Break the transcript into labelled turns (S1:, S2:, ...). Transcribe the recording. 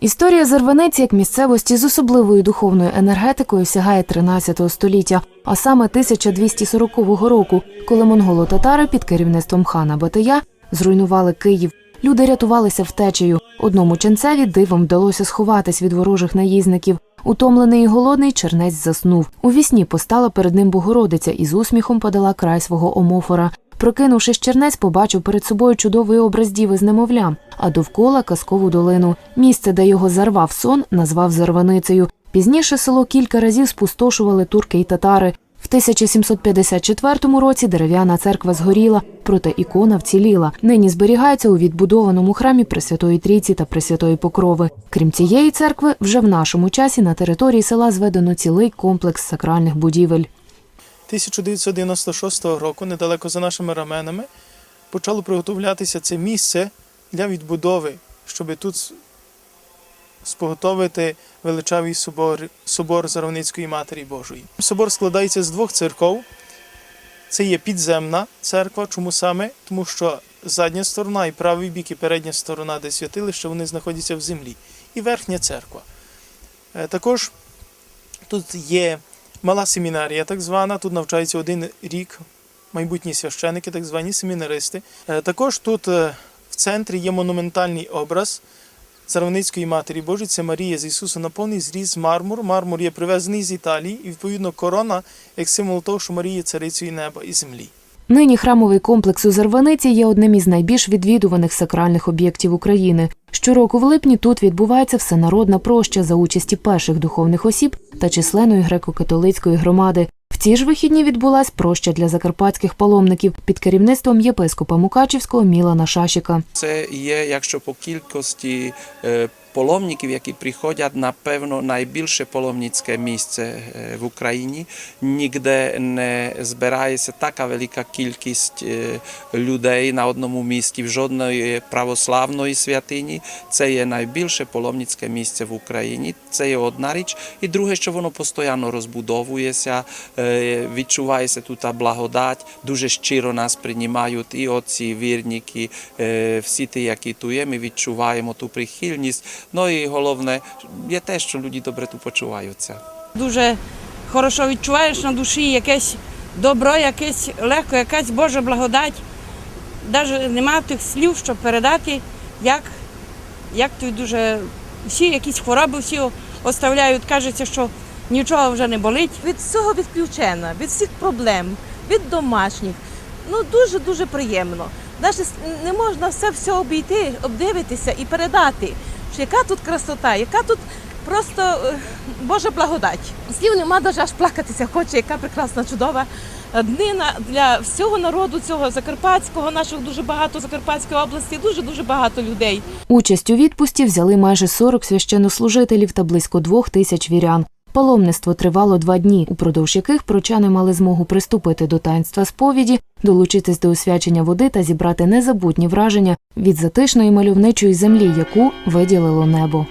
S1: Історія Зарваниці як місцевості з особливою духовною енергетикою сягає 13 століття, а саме 1240 року, коли монголо-татари під керівництвом хана Батия зруйнували Київ. Люди рятувалися втечею. Одному ченцеві дивом вдалося сховатись від ворожих наїзників. Утомлений і голодний чернець заснув. У вісні постала перед ним Богородиця і з усміхом подала край свого омофора. Прокинувшись, чернець побачив перед собою чудовий образ діви з немовлям, а довкола казкову долину. Місце, де його зарвав сон, назвав Зарваницею. Пізніше село кілька разів спустошували турки й татари. В 1754 році дерев'яна церква згоріла, проте ікона вціліла. Нині зберігається у відбудованому храмі Пресвятої Трійці та Пресвятої Покрови. Крім цієї церкви, вже в нашому часі на території села зведено цілий комплекс сакральних будівель.
S2: 1996 року, недалеко за нашими раменами, почало приготовлятися це місце для відбудови, щоб тут споготовити величавий собор, собор Заровницької Матері Божої. Собор складається з двох церков. Це є підземна церква. Чому саме? Тому що задня сторона і правий бік, і передня сторона, де святилище, вони знаходяться в землі. І верхня церква. Е, Також тут є мала семінарія, так звана. Тут навчається один рік майбутні священики, так звані семінаристи. Е, Також тут е, в центрі є монументальний образ Царвницької Матері Божої. Це Марія з Ісусом на повний зріз мармур. Мармур є привезений з Італії, і відповідно корона як символ того, що Марія царицею неба і землі.
S1: Нині храмовий комплекс у Зарваниці є одним із найбільш відвідуваних сакральних об'єктів України. Щороку в липні тут відбувається всенародна проща за участі перших духовних осіб та численної греко-католицької громади. В ці ж вихідні відбулась проща для закарпатських паломників під керівництвом єпископа Мукачівського Мілана Шашіка.
S3: Це є, якщо по кількості е, паломників, які приходять, напевно, найбільше паломницьке місце е, в Україні. Ніде не збирається така велика кількість е, людей на одному місці, в жодної православної святині. Це є найбільше паломницьке місце в Україні. Це є одна річ. І друге, що воно постійно розбудовується, е, відчувається тут благодать, дуже щиро нас приймають і отці, вірники, всі ті, які тут є, ми відчуваємо ту прихильність. Ну і головне є те, що люди добре тут почуваються.
S4: Дуже хорошо відчуваєш на душі якесь добро, якесь легко, якась Божа благодать. Навіть немає тих слів, щоб передати, як, як тобі дуже всі якісь хвороби всі оставляють. Кажеться, що нічого вже не болить.
S5: від всього відключена, від всіх проблем, від домашніх. Ну дуже дуже приємно. Навіть не можна все все обійти, обдивитися і передати, яка тут красота, яка тут просто е, Божа благодать. Слів нема, навіть аж плакатися хоче, яка прекрасна, чудова днина для всього народу цього закарпатського, нашого дуже багато Закарпатської області, дуже дуже багато людей.
S1: Участь у відпусті взяли майже 40 священнослужителів та близько двох тисяч вірян. Паломництво тривало два дні, упродовж яких прочани мали змогу приступити до таїнства сповіді, долучитись до освячення води та зібрати незабутні враження від затишної мальовничої землі, яку виділило небо.